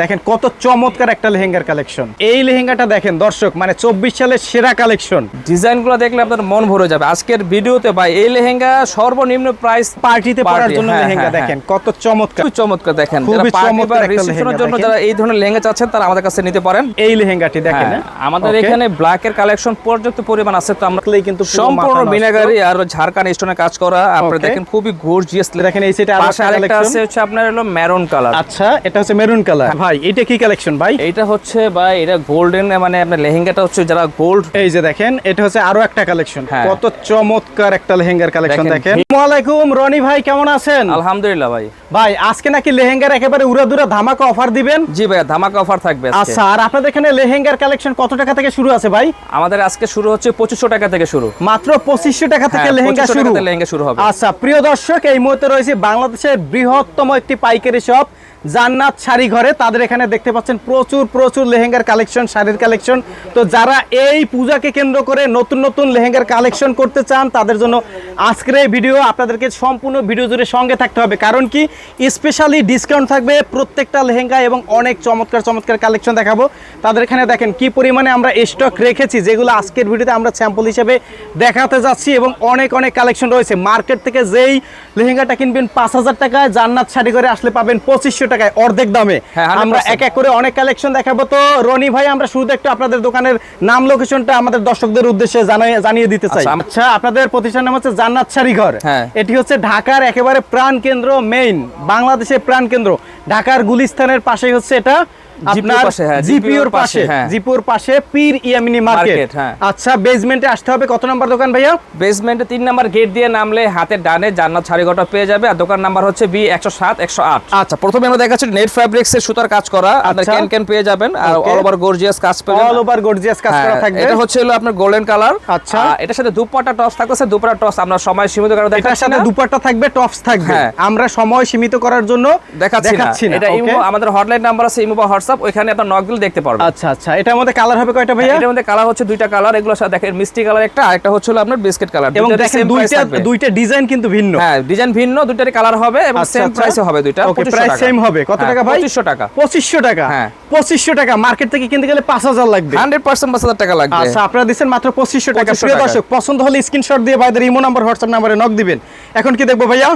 দেখেন কত চমৎকার একটা লেহেঙ্গার কালেকশন। এই লেহেঙ্গাটা দেখেন দর্শক মানে চব্বিশ সালের সেরা কালেকশন। ডিজাইনগুলো দেখলে আপনার মন ভরে যাবে। আজকের ভিডিওতে ভাই এই লেহেঙ্গা সর্বনিম্ন প্রাইস পার্টিতে পরার জন্য হ্যাঁ, লেহেঙ্গা হ্যাঁ, দেখেন কত চমৎকার। চমৎকার দেখেন। রিসেপশনের জন্য যারা এই ধরনের লেহেঙ্গা চাচ্ছেন তারা আমাদের কাছে নিতে পারেন। এই লেহেঙ্গাটি দেখেন হ্যাঁ, হ্যাঁ? আমাদের? এখানে ব্ল্যাকের কালেকশন পর্যাপ্ত পরিমাণ আছে তো আমরা কিন্তু পুরো সম্পূর্ণ। বিনাগারি আর ঝাড়খান স্টোনে কাজ করা। আপনারা দেখেন খুবই গর্জিয়াস দেখেন এই সেটা আরেকটা আছে হচ্ছে আপনার হলো মেরুন কালার আচ্ছা এটা হচ্ছে মেরুন কালার ভাই এটা কি কালেকশন ভাই? এটা হচ্ছে ভাই এটা গোল্ডেন মানে আপনার লেহেঙ্গাটা হচ্ছে যারা গোল্ড এই যে দেখেন এটা হচ্ছে আরও একটা কালেকশন হ্যাঁ। কত চমৎকার একটা লেহেঙ্গার কালেকশন দেখেন, দেখেন। আসসালামু আলাইকুম রনি ভাই কেমন আছেন? আলহামদুলিল্লাহ ভাই। ভাই আজকে নাকি লেহেঙ্গার একেবারে উড়াদুরা ধামাকা অফার দিবেন? জি ভাই ধামাকা অফার থাকবে আচ্ছা আর আপনাদের এখানে লেহেঙ্গার কালেকশন কত টাকা থেকে শুরু আছে ভাই? আমাদের আজকে শুরু হচ্ছে পঁচিশশো টাকা থেকে শুরু। মাত্র পঁচিশশো টাকা থেকে হ্যাঁ, লেহেঙ্গা শুরু। লেহেঙ্গা শুরু হবে। আচ্ছা প্রিয় দর্শক এই মুহূর্তে রয়েছে বাংলাদেশের বৃহত্তম একটি পাইকারি শপ জান্নাত শাড়ি ঘরে। তাদের এখানে দেখতে পাচ্ছেন প্রচুর প্রচুর লেহেঙ্গার কালেকশন শাড়ির কালেকশন তো যারা এই পূজাকে কেন্দ্র করে নতুন নতুন লেহেঙ্গার কালেকশন করতে চান তাদের জন্য আজকের এই ভিডিও আপনাদেরকে সম্পূর্ণ ভিডিও জুড়ে সঙ্গে থাকতে হবে। কারণ কি? স্পেশালি ডিসকাউন্ট থাকবে প্রত্যেকটা লেহেঙ্গা এবং অনেক চমৎকার চমৎকার কালেকশন দেখাবো। তাদের এখানে দেখেন কি পরিমাণে আমরা স্টক রেখেছি যেগুলো আজকের ভিডিওতে আমরা স্যাম্পল হিসেবে দেখাতে যাচ্ছি এবং অনেক অনেক কালেকশন রয়েছে। মার্কেট থেকে যেই লেহেঙ্গাটা কিনবেন পাঁচ হাজার টাকায় জান্নাত শাড়ি করে আসলে পাবেন পঁচিশশো টাকায় অর্ধেক দামে। হ্যাঁ, 100% আমরা এক এক করে অনেক কালেকশন দেখাবো। তো রনি ভাই আমরা শুরুতে একটু আপনাদের দোকানের নাম লোকেশনটা আমাদের দর্শকদের উদ্দেশ্যে জানিয়ে জানিয়ে দিতে চাই। আচ্ছা, আচ্ছা আপনাদের প্রতিষ্ঠান নাম হচ্ছে জান্নাত শাড়ি ঘর হ্যাঁ। এটি হচ্ছে ঢাকার একেবারে প্রাণ কেন্দ্র মেইন বাংলাদেশের প্রাণকেন্দ্র। ঢাকার গুলিস্তানের পাশেই হচ্ছে এটা। আপনার হ্যাঁ, জিপিওর পাশে পাশে, হ্যাঁ। জিপিওর পাশে পীর ইয়ামিনী মার্কেট। হ্যাঁ। আচ্ছা বেসমেন্টে আসতে হবে কত নম্বর দোকান ভাইয়া? বেসমেন্টে তিন নাম্বার গেট দিয়ে নামলে হাতের ডানে জান্নাত শাড়িঘরটা পেয়ে যাবে আর দোকান নাম্বার হচ্ছে বি একশো সাত একশো আট। আচ্ছা প্রথমে আমরা দেখাচ্ছি নেট ফ্যাব্রিক্স এর সুতার কাজ করা আপনার আচ্ছা। ক্যান ক্যান পেয়ে যাবেন আর অল ওভার গর্জিয়াস কাজ পেয়ে অল ওভার গর্জিয়াস কাজ করা থাকবে। এটা হচ্ছে হলো আপনার গোল্ডেন কালার আচ্ছা। এটার সাথে দুপাটা টপস থাকতেছে দুপাটা টপস আমরা সময় সীমিত কারণে দেখাচ্ছি সাথে না। দুপাট্টা থাকবে টপস থাকবে। হ্যাঁ। আমরা সময় সীমিত করার জন্য দেখাচ্ছি না। এটা ইমো আমাদের হটলাইন নাম্বার আছে ইমো বা হোয়াটসঅ্যাপ ওইখানে আপনার নক দিলে দেখতে পারবেন। আচ্ছা আচ্ছা এটার মধ্যে কালার হবে কয়টা ভাইয়া? এটার মধ্যে কালার হচ্ছে দুইটা কালার এগুলো সাথে দেখেন মিষ্টি কালার একটা আরেকটা হচ্ছে হলো আপনার বিস্কিট কালার এবং দেখেন দুইটা দুইটা ডিজাইন কিন্তু ভিন্ন। হ্যাঁ ডিজাইন ভিন্ন দুইটারই কালার হবে এবং আচ্ছা, সেম আচ্ছা। প্রাইসে হবে দুইটা। Okay price. সেম হবে। কত হ্যাঁ, টাকা ভাই? 2500 টাকা। পঁচিশশো টাকা। হ্যাঁ। পঁচিশশো টাকা। মার্কেট থেকে কিনতে গেলে পাঁচ হাজার লাগবে। 100% 5000 টাকা লাগবে। আচ্ছা আপনারা দিচ্ছেন মাত্র পঁচিশশো টাকা। প্রিয় দর্শক পছন্দ হলে স্ক্রিনশট দিয়ে ভাইদের ইমো নাম্বার হোয়াটসঅ্যাপ নাম্বারে নক দিবেন। এখন কি দেখব ভাইয়া?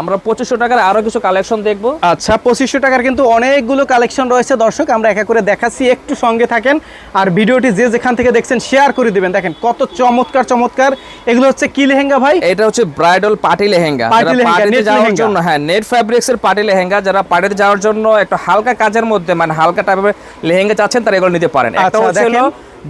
আমরা 2500 টাকার আরও কিছু কালেকশন দেখব। আচ্ছা পঁচিশশো টাকার কিন্তু অনেকগুলো কালেকশন রয়েছে। দর্শক আমরা একা করে দেখাচ্ছি একটু সঙ্গে থাকেন। আর ভিডিওটি যে যেখান থেকে দেখছেন শেয়ার করে দিবেন। দেখেন কত চমৎকার চমৎকার। এগুলো হচ্ছে কি লেহেঙ্গা ভাই? এটা হচ্ছে ব্রাইডাল পার্টি লেহেঙ্গা। Party যারা লেহেঙ্গা, পার্টিতে যাওয়ার জন্য হ্যাঁ নেট ফ্যাব্রিক্স এর পার্টি লেহেঙ্গা। যারা পার্টিতে যাওয়ার জন্য একটু হালকা কাজের মধ্যে মানে হালকা টাইপের লেহেঙ্গা চাচ্ছেন তারা এগুলো নিতে পারেন। একটা আচ্ছা, হচ্ছে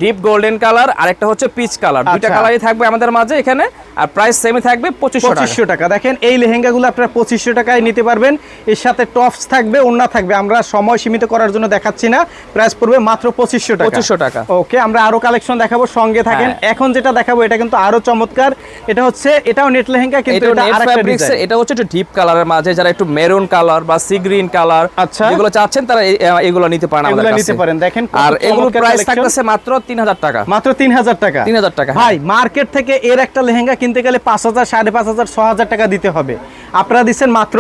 ডিপ গোল্ডেন কালার আর একটা হচ্ছে পিচ কালার দুইটা আচ্ছা। কালারই থাকবে আমাদের মাঝে এখানে আর প্রাইস সেমই থাকবে 2500 টাকা পঁচিশশো টাকা। দেখেন এই লেহেঙ্গাগুলো আপনারা পঁচিশশো টাকায় নিতে পারবেন। এর সাথে টপস থাকবে ওন্না থাকবে। আমরা সময় সীমিত করার জন্য দেখাচ্ছি না। প্রাইস পড়বে মাত্র পঁচিশশো টাকা। 2500 টাকা। ওকে আমরা আরও কালেকশন দেখাবো সঙ্গে থাকেন। হ্যাঁ। এখন যেটা দেখাবো এটা কিন্তু আরও চমৎকার। এটা হচ্ছে এটাও নেট লেহেঙ্গা কিন্তু এটা এটা আরেকটা এটা হচ্ছে একটু ডিপ কালারের মাঝে যারা একটু মেরুন কালার বা সি গ্রিন কালার আচ্ছা। যেগুলো চাচ্ছেন তারা এগুলো নিতে পারেন আমাদের এগুলো কাছে নিতে পারেন। দেখেন আর এগুলো প্রাইস। থাকতেছে মাত্র 3000 টাকা। মাত্র তিন হাজার টাকা। 3000 টাকা, ভাই মার্কেট থেকে এর একটা লেহেঙ্গা কিনতে গেলে পাঁচ হাজার সাড়ে পাঁচ হাজার ছ হাজার টাকা দিতে হবে। আপনারা দিচ্ছেন মাত্র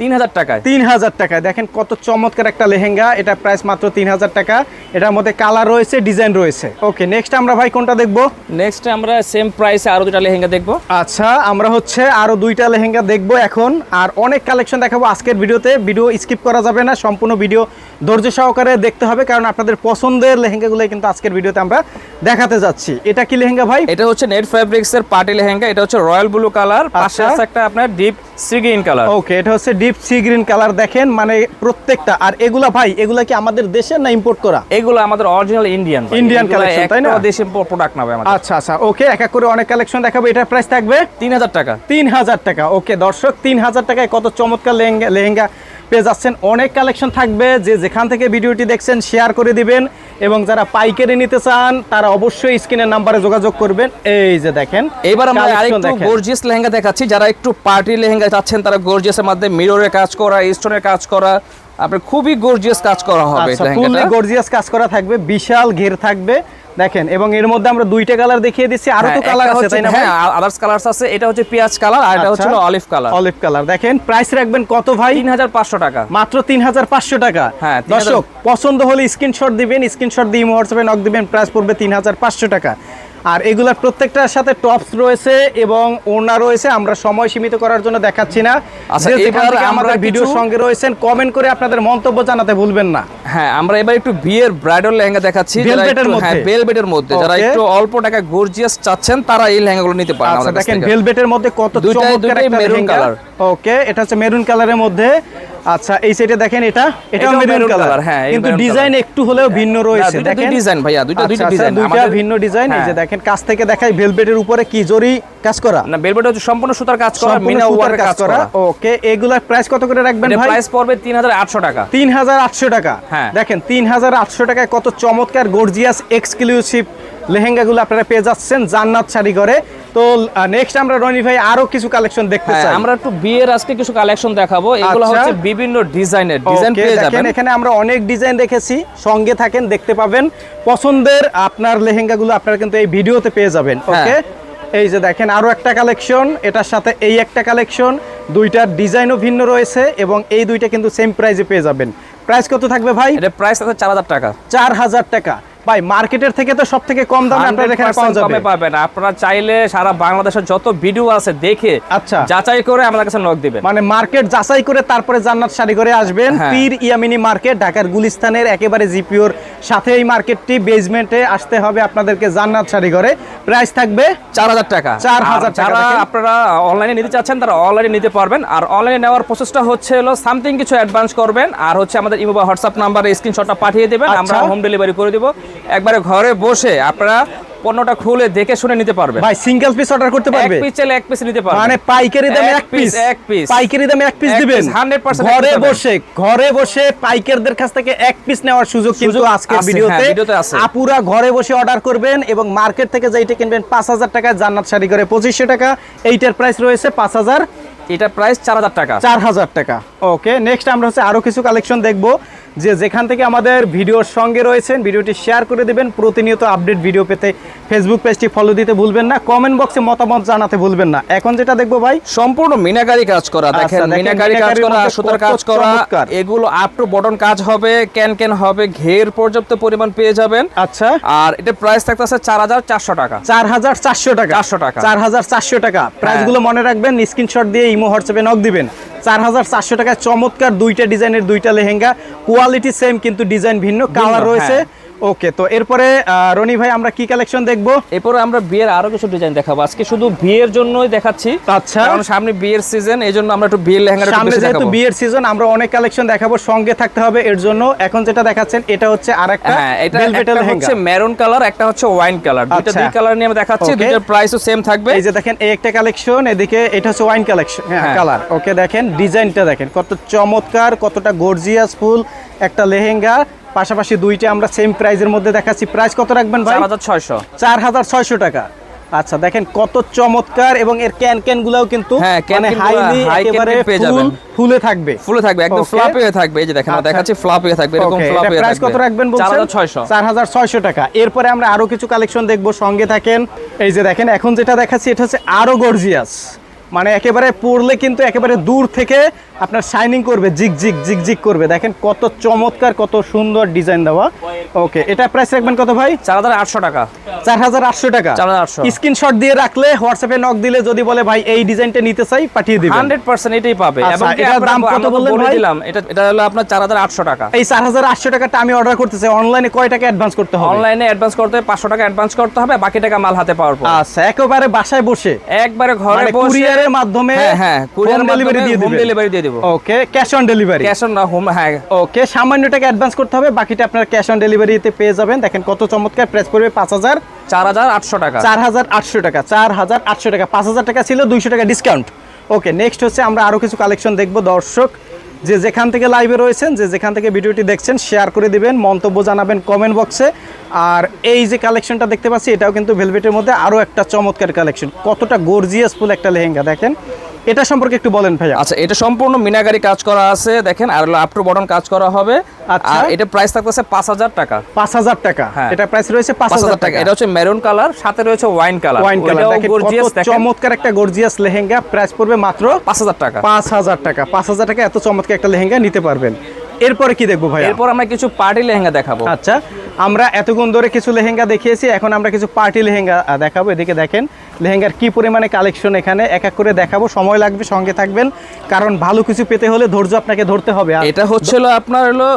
3000 টাকায়। তিন হাজার টাকায়। দেখেন কত চমৎকার একটা লেহেঙ্গা। এটা প্রাইস মাত্র তিন হাজার টাকা। এটার মধ্যে কালার রয়েছে ডিজাইন রয়েছে। ওকে নেক্সট আমরা ভাই কোনটা দেখব? নেক্সট আমরা সেম প্রাইসে দুটা লেহেঙ্গা দেখব। আচ্ছা আমরা হচ্ছে দুইটা লেহেঙ্গা দেখব এখন। আর অনেক কালেকশন দেখাবো আজকের ভিডিওতে। ভিডিও স্কিপ করা যাবে না সম্পূর্ণ ভিডিও ধৈর্য সহকারে দেখতে হবে কারণ আপনাদের পছন্দের লেহেঙ্গাগুলো কিন্তু আজকের ভিডিওতে আমরা দেখাতে যাচ্ছি। এটা কি লেহেঙ্গা ভাই? এটা হচ্ছে নেট ফ্যাব্রিক্স এর পার্টি লেহেঙ্গা এটা হচ্ছে রয়্যাল ব্লু কালার পাশে আচ্ছা। আছে একটা আপনার deep sea green colour okay এটা হচ্ছে ডিপ সি গ্রিন কালার দেখেন মানে প্রত্যেকটা। আর এগুলা ভাই এগুলা কি আমাদের দেশের না ইম্পোর্ট করা? এগুলো আমাদের অরিজিনাল ইন্ডিয়ান Indian collection, তাই না? দেশি প্রোডাক্ট নাবে আমাদের। আচ্ছা আচ্ছা ওকে এক এক করে অনেক কালেকশন দেখাবো। এটার প্রাইস থাকবে 3000 টাকা। তিন হাজার টাকা। ওকে দর্শক তিন হাজার টাকায় কত চমৎকার লেহেঙ্গা লেহেঙ্গা পেয়ে যাচ্ছেন। অনেক কালেকশন থাকবে। যে যেখান থেকে ভিডিওটি দেখছেন শেয়ার করে দিবেন। এবং যারা পাইকারি নিতে চান তারা অবশ্যই স্ক্রিনের নাম্বারে যোগাযোগ করবেন। এই যে দেখেন এবার আমরা আরেকটু গর্জিয়াস লেহেঙ্গা দেখাচ্ছি। যারা একটু পার্টি লেহেঙ্গা চাচ্ছেন তারা গর্জিয়াসের মধ্যে মিররের কাজ করা স্টোনের কাজ করা আপনার খুবই গর্জিয়াস কাজ করা হবে এই আচ্ছা গর্জিয়াস কাজ করা থাকবে বিশাল ঘের থাকবে। দেখেন এবং এর মধ্যে আমরা দুইটা কালার দেখিয়ে দিচ্ছি আরও তো হ্যাঁ, কালার আছে তাই না হ্যাঁ আদার্স কালারস আছে এটা হচ্ছে পেঁয়াজ কালার আর এটা হচ্ছে অলিভ কালার অলিভ কালার দেখেন প্রাইস রাখবেন কত ভাই? তিন হাজার পাঁচশো টাকা। মাত্র তিন হাজার পাঁচশো টাকা। হ্যাঁ, 3000 দর্শক পছন্দ হলে স্ক্রিনশট দিবেন স্ক্রিনশট দিয়ে হোয়াটসঅ্যাপে নক দিবেন প্রাইস পড়বে তিন হাজার পাঁচশো টাকা। আর এগুলার প্রত্যেকটার সাথে টপস রয়েছে এবং ওড়না রয়েছে আমরা সময় সীমিত করার জন্য দেখাচ্ছি না। আচ্ছা, আমাদের ভিডিওর সঙ্গে রয়েছেন কমেন্ট করে আপনাদের মন্তব্য জানাতে ভুলবেন না। হ্যাঁ আমরা এবার একটু বিয়ের ব্রাইডাল লেহেঙ্গা দেখাচ্ছি মধ্যে? হ্যাঁ মধ্যে। যারা একটু অল্প টাকা গর্জিয়াস চাচ্ছেন তারা এই লেহেঙ্গাগুলো নিতে পারেন আচ্ছা দেখেন। ভেলভেটের মধ্যে কত চমৎকার একটা maroon লেহেঙ্গা। ওকে এটা হচ্ছে মেরুন কালারের মধ্যে। আচ্ছা এই সাইডে দেখেন এটা। এটাও মেরুন কালার হ্যাঁ, কিন্তু ডিজাইন একটু হলেও ভিন্ন রয়েছে। দুইটা দুই দেখেন? ডিজাইন ভাইয়া দুইটা দুইটা আচ্ছা, আচ্ছা, ডিজাইন দুইটা ভিন্ন ডিজাইন এই যে হ্যাঁ। দেখেন কাছ থেকে দেখাই ভেলভেটের উপরে কি জরি কাজ করা? না বেলবেট হচ্ছে সম্পূর্ণ সুতার কাজ করা মিনা সুতার কাজ করা। ওকে এগুলার প্রাইস কত করে রাখবেন ভাই? প্রাইস পড়বে তিন হাজার আটশো টাকা। তিন হাজার আটশো টাকা। হ্যাঁ। দেখেন তিন হাজার আটশো টাকায় কত চমৎকার গর্জিয়াস এক্সক্লুসিভ লেহেঙ্গাগুলো আপনারা পেয়ে যাচ্ছেন জান্নাত শাড়ি ঘরে তো নেক্সট আমরা রনি ভাই আরও কিছু কালেকশন দেখতে হ্যাঁ, চাই। আমরা একটু বিয়ের আজকে কিছু কালেকশন দেখাবো। এগুলো আচ্ছা। হচ্ছে বিভিন্ন ডিজাইনের ডিজাইন পেয়ে যাবেন। এখানে আমরা অনেক ডিজাইন সঙ্গে থাকেন দেখতে পাবেন। পছন্দের আপনার লেহেঙ্গাগুলো আপনারা কিন্তু এই ভিডিওতে পেয়ে যাবেন হ্যাঁ। ওকে এই যে দেখেন আরও একটা কালেকশন এটার সাথে এই একটা কালেকশন দুইটার ডিজাইনও ভিন্ন রয়েছে এবং এই দুইটা কিন্তু সেম প্রাইসে পেয়ে যাবেন। প্রাইস কত থাকবে ভাই? এটা প্রাইস আছে চার হাজার টাকা। চার হাজার টাকা। ভাই মার্কেটের থেকে তো সব থেকে কম দামে আপনার এখানে পাওয়া যাবে। কমে পাবেন। আপনারা চাইলে সারা বাংলাদেশের যত ভিডিও আছে দেখে আচ্ছা। যাচাই করে আমাদের কাছে নক দিবেন। মানে মার্কেট যাচাই করে তারপরে জান্নাত শাড়ি করে আসবেন। হ্যাঁ। পীর ইয়ামিনী মার্কেট ঢাকার গুলিস্তানের একেবারে জিপিওর সাথে এই মার্কেটটি বেসমেন্টে আসতে হবে আপনাদেরকে জান্নাত শাড়ি করে প্রাইস থাকবে চার হাজার টাকা। 4,000 আর টাকা আপনারা অনলাইনে নিতে চাচ্ছেন তারা অনলাইনে নিতে পারবেন। আর অনলাইনে নেওয়ার প্রসেসটা হচ্ছে হলো সামথিং কিছু অ্যাডভান্স করবেন। আর হচ্ছে আমাদের ইমো বা হোয়াটসঅ্যাপ নাম্বারে স্ক্রিনশটটা পাঠিয়ে দেবেন। আমরা আচ্ছা। হোম ডেলিভারি করে দিব। একবারে ঘরে বসে আপনারা পণ্যটা খুলে দেখে শুনে নিতে পারবেন। ভাই সিঙ্গেল পিস অর্ডার করতে পারবে? এক পিস চাইলে এক পিস নিতে পারবেন। মানে পাইকারি দামে এক পিস এক piece। পাইকারি দামে এক পিস দিবেন? 100% ঘরে বসে ঘরে বসে পাইকারদের কাছ থেকে এক পিস নেওয়ার সুযোগ কিন্তু আজকের ভিডিওতে হ্যাঁ, ভিডিওতে। আছে। আপুরা ঘরে বসে অর্ডার করবেন এবং মার্কেট থেকে যেইটা কিনবেন পাঁচ হাজার টাকায় জান্নাত শাড়ি করে পঁচিশশো টাকা। এইটার প্রাইস রয়েছে পাঁচ হাজার এটা প্রাইস চার হাজার টাকা। চার হাজার টাকা। ওকে নেক্সট আমরা হচ্ছে আরও কিছু কালেকশন দেখব। যে যেখান থেকে আমাদের ভিডিওর সঙ্গে রয়েছেন ভিডিওটি শেয়ার করে দিবেন প্রতিনিয়ত আপডেট ভিডিও পেতে ফেসবুক পেজটি ফলো দিতে ভুলবেন না কমেন্ট বক্সে মতামত জানাতে ভুলবেন না। এখন যেটা দেখব ভাই সম্পূর্ণ মিনাকারি কাজ করা। আচ্ছা, দেখেন মিনাকারি কাজ করা সুতার কাজ করা এগুলো আপ টু বটন কাজ হবে ক্যান ক্যান হবে ঘের পর্যাপ্ত পরিমাণ পেয়ে যাবেন। আচ্ছা। আর এটা প্রাইস থাকতে থাকতেছে চার হাজার চারশো টাকা। চার হাজার চারশো টাকা। 400 টাকা। চার হাজার চারশো টাকা। প্রাইসগুলো মনে রাখবেন স্ক্রিনশট দিয়ে ইমো হোয়াটসঅ্যাপে নক দিবেন। চার হাজার চারশো টাকায় চমৎকার দুইটা ডিজাইনের দুইটা লেহেঙ্গা। কোয়ালিটি সেম কিন্তু ডিজাইন ভিন্ন। কালার রয়েছে। ওকে তো এরপরে রনি ভাই আমরা কি কালেকশন দেখব? এরপরে আমরা বিয়ের আরও কিছু ডিজাইন দেখাবো। আজকে শুধু বিয়ের জন্যই দেখাচ্ছি। আচ্ছা। কারণ সামনে বিয়ের সিজন এই জন্য আমরা একটু বিয়ের লেহেঙ্গাটা একটু সামনে যেহেতু বিয়ের সিজন আমরা অনেক কালেকশন দেখাবো সঙ্গে থাকতে হবে এর জন্য। এখন যেটা দেখাচ্ছেন এটা হচ্ছে আরেকটা হ্যাঁ এটা একটা হচ্ছে মেরুন কালার একটা হচ্ছে ওয়াইন কালার দুটো। দুই কালার নিয়ে আমরা দেখাচ্ছি. দুটোর প্রাইসও সেম থাকবে। এই যে দেখেন এই একটা কালেকশন এদিকে এটা হচ্ছে ওয়াইন কালেকশন হ্যাঁ হ্যাঁ। কালার ওকে দেখেন ডিজাইনটা দেখেন কত চমৎকার কতটা গর্জিয়াস ফুল একটা লেহেঙ্গা। পাশাপাশি দুইটা আমরা সেম প্রাইজের মধ্যে দেখাচ্ছি। প্রাইস কত রাখবেন ভাই? চার হাজার ছয়শো। টাকা। আচ্ছা দেখেন কত চমৎকার এবং এর ক্যান ক্যান গুলাও কিন্তু হ্যাঁ, মানে হাইলি একেবারে পেয়ে ফুল যাবেন। ফুলে থাকবে। ফুলে থাকবে একদম. ফ্লাপি হয়ে থাকবে। এই যে দেখেন আচ্ছা। দেখাচ্ছি ফ্লাপি হয়ে থাকবে এরকম ফ্লাপি হয়ে প্রাইস কত রাখবেন বলছেন? হাজার ছয়শো। চার হাজার ছয়শো টাকা। এরপরে আমরা আরও কিছু কালেকশন দেখব। সঙ্গে থাকেন এই যে দেখেন এখন যেটা দেখাচ্ছি এটা হচ্ছে আরও গর্জিয়াস মানে একেবারে পড়লে কিন্তু একেবারে দূর থেকে আপনার শাইনিং করবে জিগ জিগ জিগ জিগ করবে। দেখেন কত চমৎকার কত সুন্দর ডিজাইন দেওয়া। ওকে এটা প্রাইস রাখবেন কত ভাই? চার হাজার আটশো টাকা। চার হাজার আটশো টাকা। 4800 স্ক্রিনশট দিয়ে রাখলে হোয়াটসঅ্যাপে নক দিলে যদি বলে ভাই এই ডিজাইনটা নিতে চাই পাঠিয়ে দিবেন। হান্ড্রেড পার্সেন্ট এটাই পাবে। আচ্ছা, এটার দাম কত বললেন ভাই? দিলাম এটা এটা হলো আপনার চার হাজার আটশো টাকা। এই চার হাজার আটশো টাকাটা আমি অর্ডার করতে চাই অনলাইনে কয় টাকা অ্যাডভান্স করতে হবে? অনলাইনে অ্যাডভান্স করতে পাঁচশো টাকা অ্যাডভান্স করতে হবে বাকি টাকা মাল হাতে পাওয়ার পর। আচ্ছা একেবারে বাসায় বসে। একবারে ঘরে মানে বসে কুরিয়ারের মাধ্যমে হ্যাঁ হ্যাঁ কুরিয়ার ডেলিভারি দিয়ে হোম ডেলিভারি দিয়ে দেবো। Okay cash on delivery cash on home হ্যাঁ। ওকে সামান্য টাকা অ্যাডভান্স করতে হবে বাকিটা আপনার ক্যাশ অন ডেলিভারিতে পেয়ে যাবেন। দেখেন কত চমৎকার প্রেস করবে পাঁচ হাজার। চার হাজার আটশো টাকা। চার হাজার আটশো টাকা চার হাজার আটশো টাকা পাঁচ হাজার টাকা ছিল দুইশো টাকা ডিসকাউন্ট ওকে নেক্সট হচ্ছে আমরা আরও কিছু কালেকশন দেখব দর্শক। যে যেখান থেকে লাইভে রয়েছেন, যে যেখান থেকে ভিডিওটি দেখছেন শেয়ার করে দিবেন, মন্তব্য জানাবেন কমেন্ট বক্সে আর এই যে কালেকশনটা দেখতে পাচ্ছি, এটাও কিন্তু ভেলভেটের মধ্যে আরও একটা চমৎকার কালেকশন কতটা গর্জিয়াস ফুল একটা লেহেঙ্গা, দেখেন। এটা সম্পর্কে একটু বলেন ভাইয়া। আচ্ছা এটা সম্পূর্ণ মিনাগারি কাজ করা আছে দেখেন আর আপ টু বটন কাজ করা হবে। আচ্ছা। আর এটা প্রাইস থাকতেছে পাঁচ হাজার টাকা। পাঁচ হাজার টাকা। হ্যাঁ। এটা প্রাইস রয়েছে পাঁচ হাজার টাকা। এটা হচ্ছে মেরুন কালার সাথে রয়েছে wine colour wine colour gorgeous চমৎকার একটা গর্জিয়াস লেহেঙ্গা। প্রাইস পড়বে মাত্র পাঁচ হাজার টাকা। পাঁচ হাজার টাকা। পাঁচ হাজার টাকা এত চমৎকার একটা লেহেঙ্গা নিতে পারবেন। এরপরে কি দেখব ভাই এরপর আমরা কিছু পার্টি লেহেঙ্গা দেখাবো। আচ্ছা আমরা এতক্ষণ ধরে কিছু লেহেঙ্গা দেখিয়েছি এখন আমরা কিছু পার্টি লেহেঙ্গা দেখাবো। এদিকে দেখেন লেহেঙ্গার কি পরিমাণে কালেকশন এখানে? এক এক করে দেখাবো সময় লাগবে সঙ্গে থাকবেন। কারণ ভালো কিছু পেতে হলে ধৈর্য আপনাকে ধরতে হবে। এটা হচ্ছিল আপনার হলো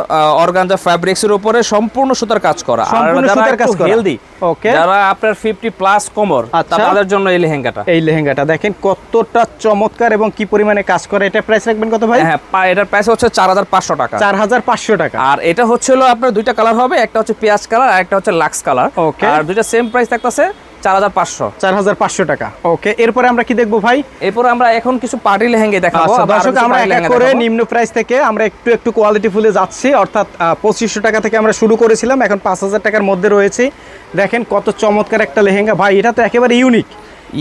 অর্গানজা ফ্যাব্রিক্স এর উপরে সম্পূর্ণ সুতার কাজ করা। আর সম্পূর্ণ যারা সুতার কাজ করা। Healthy Okay. যারা আপনার 50 প্লাস কোমর আচ্ছা। তাদের জন্য এই লেহেঙ্গাটা। এই লেহেঙ্গাটা। দেখেন কতটা চমৎকার এবং কি পরিমাণে কাজ করে। এটা প্রাইস রাখবেন কত ভাই? হ্যাঁ এটার প্রাইস হচ্ছে চার হাজার পাঁচশো টাকা। চার হাজার পাঁচশো টাকা। আর এটা হচ্ছিল আপনার দুইটা কালার হবে। একটা হচ্ছে পেঁয়াজ কালার আর একটা হচ্ছে লাক্স কালার Okay. আর দুইটা সেম প্রাইস থাকতেছে চার হাজার পাঁচশো। চার হাজার পাঁচশো টাকা। ওকে এরপরে আমরা কি দেখব ভাই? এরপর আমরা এখন কিছু পার্টি লেহেঙ্গে দেখাবো। আচ্ছা দর্শক আমরা এক এক করে নিম্ন প্রাইস থেকে আমরা একটু একটু কোয়ালিটি ফুলে যাচ্ছি। অর্থাৎ পঁচিশশো টাকা থেকে আমরা শুরু করেছিলাম এখন পাঁচ হাজার টাকার মধ্যে রয়েছে। দেখেন কত চমৎকার একটা লেহেঙ্গা। ভাই এটা তো একেবারে ইউনিক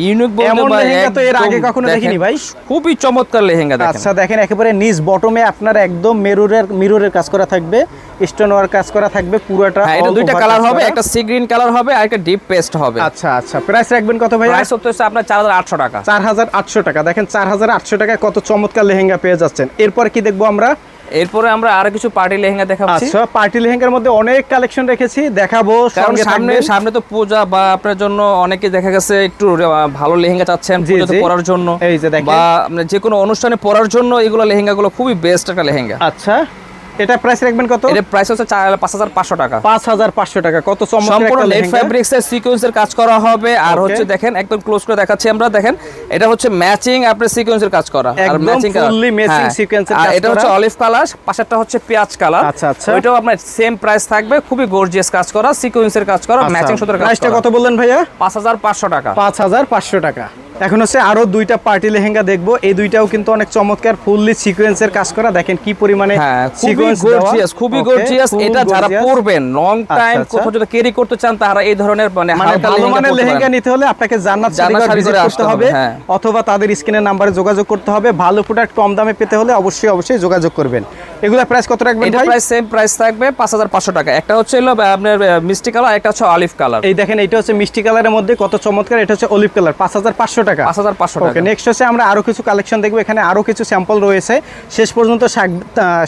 ইউনিক বলতে লেহেঙ্গা তো এর আগে কখনো দেখিনি ভাই। খুবই চমৎকার লেহেঙ্গা দেখেন। আচ্ছা দেখেন একেবারে নিচ বটমে আপনার একদম মেরুরের মিররের কাজ করা থাকবে স্টোন ওয়ার কাজ করা থাকবে পুরোটা হ্যাঁ এটা দুইটা কালার হবে একটা সি গ্রিন কালার হবে আর একটা ডিপ পেস্ট হবে। আচ্ছা আচ্ছা প্রাইস রাখবেন কত ভাই প্রাইস হচ্ছে আপনার টাকা। চার হাজার আটশো টাকা। দেখেন টাকায় কত চমৎকার লেহেঙ্গা পেয়ে যাচ্ছেন। এরপর কি দেখব আমরা? এরপরে আমরা আরও কিছু পার্টি লেহেঙ্গা দেখাচ্ছি। আচ্ছা পার্টি লেহেঙ্গার মধ্যে অনেক কালেকশন রেখেছি দেখাবো কারণ সামনে। সামনে তো পূজা বা আপনার জন্য অনেকে দেখা গেছে একটু ভালো লেহেঙ্গা চাচ্ছেন পূজাতে পরার জন্য। এই যে দেখেন। বা আপনার যে কোনো অনুষ্ঠানে পরার জন্য এগুলো লেহেঙ্গাগুলো খুবই বেস্ট একটা লেহেঙ্গা। আচ্ছা। এটা প্রাইস রাখবেন কত? এর প্রাইস হচ্ছে চার পাঁচ হাজার পাঁচশো টাকা। পাঁচ হাজার পাঁচশো টাকা। কত চমৎকার সম্পূর্ণ নেট ফ্যাব্রিক্স এর সিকোয়েন্সের কাজ করা হবে। আর হচ্ছে দেখেন একদম ক্লোজ করে দেখাচ্ছি আমরা। দেখেন এটা হচ্ছে ম্যাচিং আপনার সিকোয়েন্সের কাজ করা। আর ম্যাচিং sequence এর আর কাজ এটা হচ্ছে করা। অলিভ কালার পাশেরটা হচ্ছে পেঁয়াজ কালার আচ্ছা, আচ্ছা। ওইটাও আপনার সেম প্রাইস থাকবে খুবই গর্জিয়াস কাজ করা সিকোয়েন্সের কাজ করা ম্যাচিং সুতোর কাজ প্রাইসটা করা। কত বললেন ভাইয়া? পাঁচ হাজার পাঁচশো টাকা। পাঁচ হাজার পাঁচশো টাকা। এখন হচ্ছে আরও দুইটা পার্টি লেহেঙ্গা দেখব। এই দুইটাও কিন্তু অনেক চমৎকার ফুললি সিকোয়েন্সের কাজ করা। দেখেন কি পরিমাণে হ্যাঁ খুবই সিকোয়েন্স গর্জিয়াস খুবই গর্জিয়াস এটা যারা। পরবেন লং টাইম আচ্ছা। কোথাও যদি ক্যারি করতে চান তারা এই ধরনের মানে মানে ভালো লেহেঙ্গা মানের লেহেঙ্গা নিতে হলে আপনাকে জান্নাত শাড়িঘর শাড়িঘরে করতে হবে। হবে, হ্যাঁ। অথবা তাদের স্ক্রিনের নাম্বারে যোগাযোগ করতে হবে। ভালো প্রোডাক্ট কম দামে পেতে হলে অবশ্যই অবশ্যই যোগাযোগ করবেন। এগুলা প্রাইস কত রাখবেন এটা প্রাইস সেম প্রাইস থাকবে পাঁচ হাজার পাঁচশো টাকা। একটা হচ্ছে হলো আপনার মিষ্টি কালার একটা হচ্ছে অলিভ কালার এই দেখেন এটা হচ্ছে মিষ্টি কালারের মধ্যে কত চমৎকার এটা হচ্ছে অলিভ কালার পাঁচ হাজার পাঁচশো টাকা। পাঁচ হাজার পাঁচশো ওকে টাকা নেক্সট হচ্ছে আমরা আরও কিছু কালেকশন দেখব এখানে আরও কিছু স্যাম্পল রয়েছে। শেষ পর্যন্ত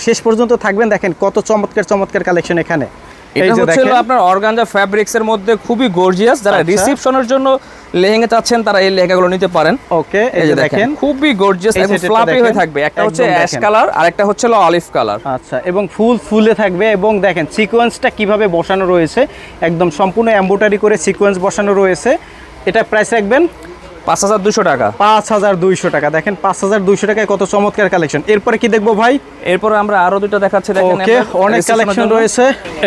শেষ পর্যন্ত থাকবেন দেখেন কত চমৎকার চমৎকার কালেকশন এখানে। এটা হচ্ছে আপনার অর্গানজা ফ্যাব্রিক্স এর মধ্যে খুবই গর্জিয়াস যারা আচ্ছা। রিসেপশনের জন্য লেহেঙ্গা চাচ্ছেন তারা এই লেহেঙ্গাগুলো নিতে পারেন। ওকে এই যে দেখেন। খুবই গর্জিয়াস ফ্লাপি হয়ে থাকবে। একটা হচ্ছে অ্যাশ কালার আর একটা হচ্ছে অলিভ কালার আচ্ছা এবং ফুল ফুলে থাকবে এবং দেখেন সিকোয়েন্সটা কীভাবে বসানো রয়েছে একদম সম্পূর্ণ এম্বোটারি করে সিকোয়েন্স বসানো রয়েছে। এটা প্রাইস রাখবেন পাঁচ হাজার দুশো টাকা। পাঁচ হাজার দুইশো টাকা। দেখেন পাঁচ হাজার দুইশো টাকায় কত চমৎকার কালেকশন। এরপরে কি দেখব ভাই? এরপরে আমরা আরও দুটো দেখাচ্ছি ওকে অনেক কালেকশন রয়েছে।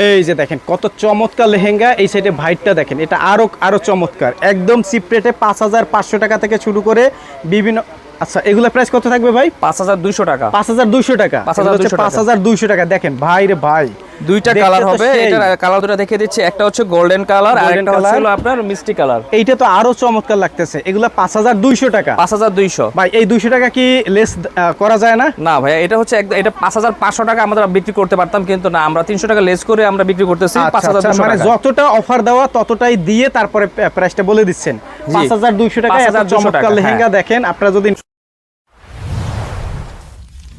এই যে দেখেন কত চমৎকার লেহেঙ্গা এই সাইডে ভাইটটা দেখেন এটা আরও আরও চমৎকার। একদম চিপ রেটে পাঁচ হাজার পাঁচশো টাকা থেকে শুরু করে বিভিন্ন আচ্ছা এগুলা প্রাইস কত থাকবে ভাই? পাঁচ হাজার দুইশো টাকা। পাঁচ হাজার দুইশো টাকা। 5,200 টাকা। পাঁচ হাজার দুইশো টাকা। দেখেন ভাই রে ভাই। দুইটা কালার হবে এটা কালার দুটো দেখিয়ে দিচ্ছি একটা হচ্ছে গোল্ডেন কালার আর একটা হচ্ছে আপনার মিষ্টি কালার এইটা তো আরও চমৎকার লাগতেছে। এগুলা পাঁচ হাজার দুইশো টাকা। পাঁচ হাজার দুইশো। ভাই এই দুইশো টাকা কি লেস করা যায় না? না ভাইয়া এটা হচ্ছে এটা পাঁচ হাজার পাঁচশো টাকা আমরা বিক্রি করতে পারতাম কিন্তু না আমরা তিনশো টাকা লেস করে আমরা বিক্রি করতেছি পাঁচ আচ্ছা, হাজার আচ্ছা, মানে যতটা অফার দেওয়া ততটাই দিয়ে তারপরে প্রাইসটা বলে দিচ্ছেন। পাঁচ হাজার দুইশো টাকা এত চমৎকার লেহেঙ্গা হ্যাঁ। দেখেন আপনারা যদি